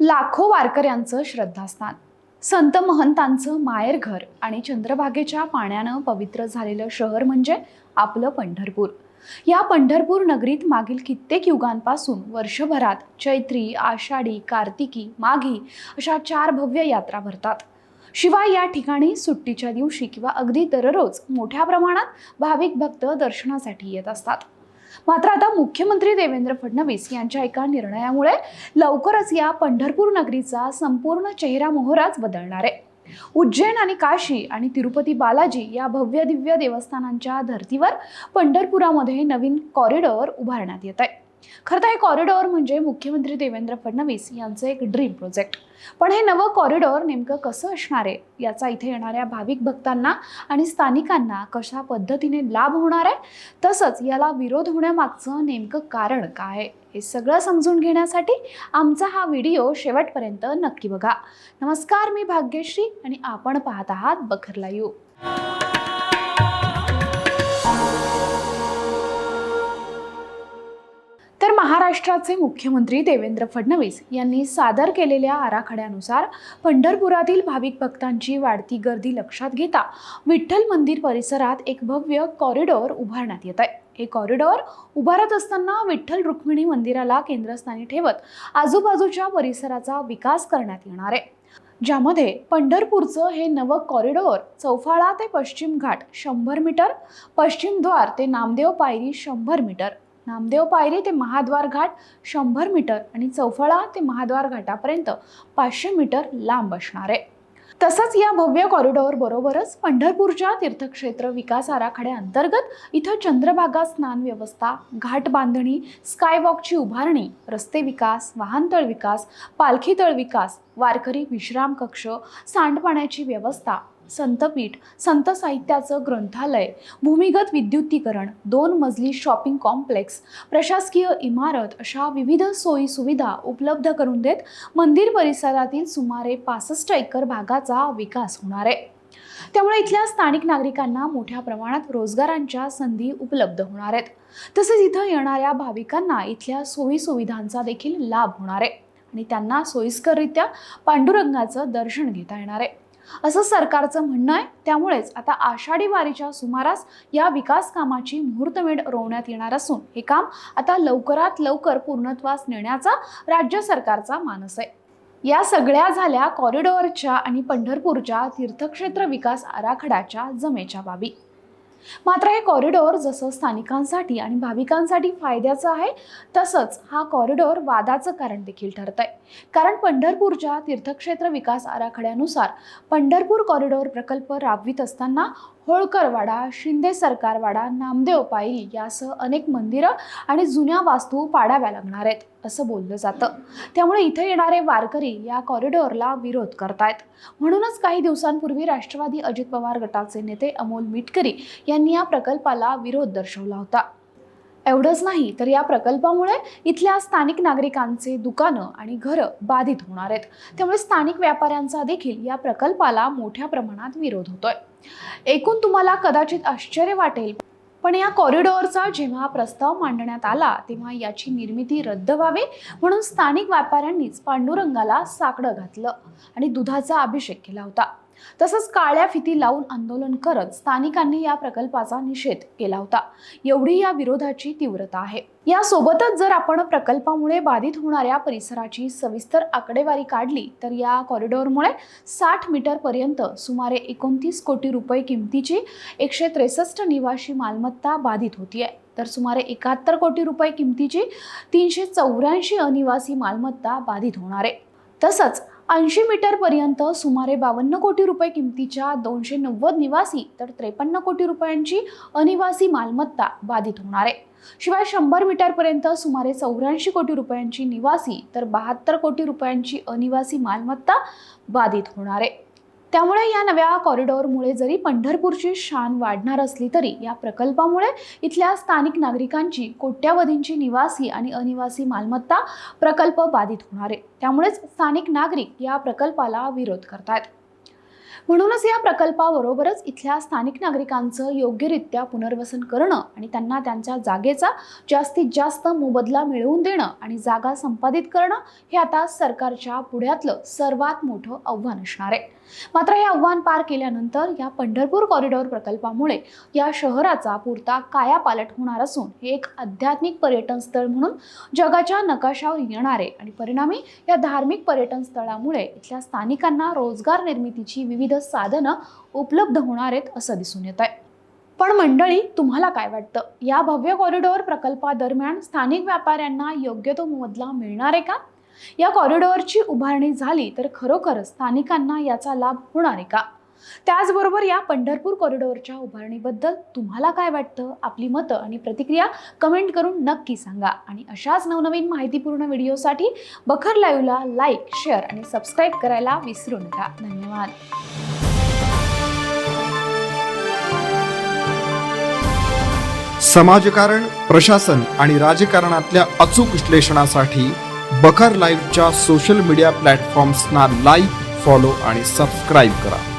लाखो वारकऱ्यांचं श्रद्धास्थान. संत महंतांचं माहेरघर आणि चंद्रभागेच्या पाण्यानं पवित्र झालेलं शहर म्हणजे आपलं पंढरपूर. या पंढरपूर नगरीत मागील कित्येक युगांपासून वर्षभरात चैत्री आषाढी कार्तिकी माघी अशा चार भव्य यात्रा भरतात. शिवाय या ठिकाणी सुट्टीच्या दिवशी किंवा अगदी दररोज मोठ्या प्रमाणात भाविक भक्त दर्शनासाठी येत असतात. मात्र आता मुख्यमंत्री देवेंद्र फडणवीस यांच्या एका निर्णयामुळे लवकरच या पंढरपूर नगरीचा संपूर्ण चेहरा मोहराच बदलणार आहे. उज्जैन आणि काशी आणि तिरुपती बालाजी या भव्य दिव्य देवस्थानांच्या धर्तीवर पंढरपुरामध्ये नवीन कॉरिडॉर उभारण्यात येत आहे. खरं तर हे कॉरिडॉर म्हणजे मुख्यमंत्री देवेंद्र फडणवीस यांचं एक ड्रीम प्रोजेक्ट पण हे नवं कॉरिडॉर नेमकं कसं असणार आहे? याचा इथे येणाऱ्या भाविक भक्तांना आणि स्थानिकांना कशा पद्धतीने लाभ होणार आहे? तसंच याला विरोध होण्यामागचं नेमकं कारण काय आहे? हे सगळं समजून घेण्यासाठी आमचा हा व्हिडिओ शेवटपर्यंत नक्की बघा. नमस्कार मी भाग्यश्री आणि आपण पाहत आहात बखरला यू महाराष्ट्राचे मुख्यमंत्री देवेंद्र फडणवीस यांनी सादर केलेल्या आराखड्यानुसार पंढरपुरातील भाविक भक्तांची वाढती गर्दी लक्षात घेता विठ्ठल मंदिर परिसरात एक भव्य कॉरिडॉर उभारण्यात येत आहे. हे कॉरिडॉर उभारत असताना विठ्ठल रुक्मिणी मंदिराला केंद्रस्थानी ठेवत आजूबाजूच्या परिसराचा विकास करण्यात येणार आहे. ज्यामध्ये पंढरपूरचं हे नवं कॉरिडॉर चौफाळा ते पश्चिम घाट शंभर मीटर पश्चिम द्वार ते नामदेव पायरी शंभर मीटर नामदेव पायरी ते महाद्वार घाट शंभर मीटर आणि चौफळा ते महाद्वार घाटापर्यंत पाचशे मीटर लांब असणार आहे. तसंच या भव्य कॉरिडॉर बरोबरच पंढरपूरच्या तीर्थक्षेत्र विकास आराखड्याअंतर्गत इथं चंद्रभागा स्नान व्यवस्था घाट बांधणी स्कायवॉकची उभारणी रस्ते विकास वाहनतळ विकास पालखीतळ विकास वारकरी विश्राम कक्ष सांडपाण्याची व्यवस्था संतपीठ संत साहित्याचं ग्रंथालय भूमिगत विद्युतीकरण दोन मजली शॉपिंग कॉम्प्लेक्स प्रशासकीय इमारत अशा विविध सोयी सुविधा उपलब्ध करून देत मंदिर परिसरातील सुमारे पासष्ट एकर भागाचा विकास होणार आहे. त्यामुळे इथल्या स्थानिक नागरिकांना मोठ्या प्रमाणात रोजगारांच्या संधी उपलब्ध होणार आहेत. तसेच इथं येणाऱ्या भाविकांना इथल्या सोयी सुविधांचा देखील लाभ होणार आहे आणि त्यांना सोयीस्कररित्या पांडुरंगाचं दर्शन घेता येणार आहे. असं सरकारचं म्हणणं आहे. त्यामुळेच आता आषाढी वारीच्या सुमारास या विकास कामाची मुहूर्तमेढ रोवण्यात येणार असून हे काम आता लवकरात लवकर पूर्णत्वास नेण्याचा राज्य सरकारचा मानस आहे. या सगळ्या झाल्या कॉरिडॉरच्या आणि पंढरपूरच्या तीर्थक्षेत्र विकास आराखड्याच्या जमेच्या बाबी. मात्र हे कॉरिडॉर जसं स्थानिकांसाठी आणि भाविकांसाठी फायद्याचं आहे तसंच हा कॉरिडॉर वादाचं कारण देखील ठरत आहे कारण पंढरपूरच्या तीर्थक्षेत्र विकास आराखड्यानुसार पंढरपूर कॉरिडॉर प्रकल्प राबवित असताना होळकरवाडा शिंदे सरकारवाडा नामदेव पायरी यासह अनेक मंदिरं आणि जुन्या वास्तू पाडाव्या लागणार आहेत असं बोललं जातं. त्यामुळे इथे येणारे वारकरी या कॉरिडॉरला विरोध करतायत. म्हणूनच काही दिवसांपूर्वी राष्ट्रवादी अजित पवार गटाचे नेते अमोल मिटकरी यांनी या प्रकल्पाला विरोध दर्शवला होता. एवढंच नाही तर या प्रकल्पामुळे इथल्या स्थानिक नागरिकांचे दुकानं आणि घरं बाधित होणार आहेत. त्यामुळे स्थानिक व्यापाऱ्यांचा देखील या प्रकल्पाला मोठ्या प्रमाणात विरोध होतोय. एकूण तुम्हाला कदाचित आश्चर्य वाटेल पण या कॉरिडॉरचा जेव्हा प्रस्ताव मांडण्यात आला तेव्हा याची निर्मिती रद्द व्हावी म्हणून स्थानिक व्यापाऱ्यांनीच पांडुरंगाला साकडं घातलं आणि दुधाचा अभिषेक केला होता. तसंच काळ्या फिती लावून आंदोलन करत स्थानिकांनी या प्रकल्पाचा निषेध केला होता. एवढी या विरोधाची तीव्रता आहे. यासोबतच जर आपण प्रकल्पामुळे बाधित होणाऱ्या परिसराची सविस्तर आकडेवारी काढली तर या कॉरिडॉरमुळे साठ मीटर पर्यंत सुमारे एकोणतीस कोटी रुपये किमतीची एकशे त्रेसष्ट निवासी मालमत्ता बाधित होतीये. तर सुमारे एकाहत्तर कोटी रुपये किमतीची तीनशे चौऱ्याऐंशी अनिवासी मालमत्ता बाधित होणार आहे. तसंच ऐंशी मीटरपर्यंत सुमारे बावन्न कोटी रुपये किमतीच्या दोनशे नव्वद निवासी तर त्रेपन्न कोटी रुपयांची अनिवासी मालमत्ता बाधित होणार आहे. शिवाय शंभर मीटरपर्यंत सुमारे चौऱ्याऐंशी कोटी रुपयांची निवासी तर बहात्तर कोटी रुपयांची अनिवासी मालमत्ता बाधित होणार आहे. त्यामुळे या नव्या कॉरिडॉरमुळे जरी पंढरपूरची शान वाढणार असली तरी या प्रकल्पामुळे इथल्या स्थानिक नागरिकांची कोट्यावधींची निवासी आणि अनिवासी मालमत्ता प्रकल्प बाधित होणार आहे. त्यामुळेच स्थानिक नागरिक या प्रकल्पाला विरोध करतायत. म्हणूनच या प्रकल्पाबरोबरच इथल्या स्थानिक नागरिकांचं योग्यरित्या पुनर्वसन करणं आणि त्यांना त्यांच्या जागेचा जास्तीत जास्त मोबदला मिळवून देणं आणि जागा संपादित करणं हे आता सरकारच्या पुढ्यातलं सर्वात मोठं आव्हान असणार आहे. मात्र हे आव्हान पार केल्यानंतर या पंढरपूर कॉरिडॉर प्रकल्पामुळे या शहराचा पुरता कायापालट होणार असून हे एक आध्यात्मिक पर्यटन स्थळ म्हणून जगाच्या नकाशावर येणारे आणि परिणामी या धार्मिक पर्यटन स्थळामुळे इथल्या स्थानिकांना रोजगार निर्मितीची विविध विविध साधनं उपलब्ध होणार आहेत असं दिसून येत आहे. पण मंडळी तुम्हाला काय वाटतं? या भव्य कॉरिडॉर प्रकल्पादरम्यान स्थानिक व्यापाऱ्यांना योग्य तो मोबदला मिळणार आहे का? या कॉरिडॉरची उभारणी झाली तर खरोखरच स्थानिकांना याचा लाभ होणार आहे का? त्याचबरोबर या पंढरपूर कॉरिडॉरच्या उभारणीबद्दल तुम्हाला काय वाटतं? आपली मतं आणि प्रतिक्रिया कमेंट करून नक्की सांगा. आणि अशाच नवनवीन माहितीपूर्ण व्हिडिओसाठी बखर लाईव्हला लाईक शेअर आणि सबस्क्राईब करायला विसरू नका. धन्यवाद. समाजकारण प्रशासन आणि राजकारणातल्या अचूक विश्लेषणासाठी बखर लाईव्हच्या सोशल मीडिया प्लॅटफॉर्म्सना लाईक फॉलो आणि सबस्क्राईब करा.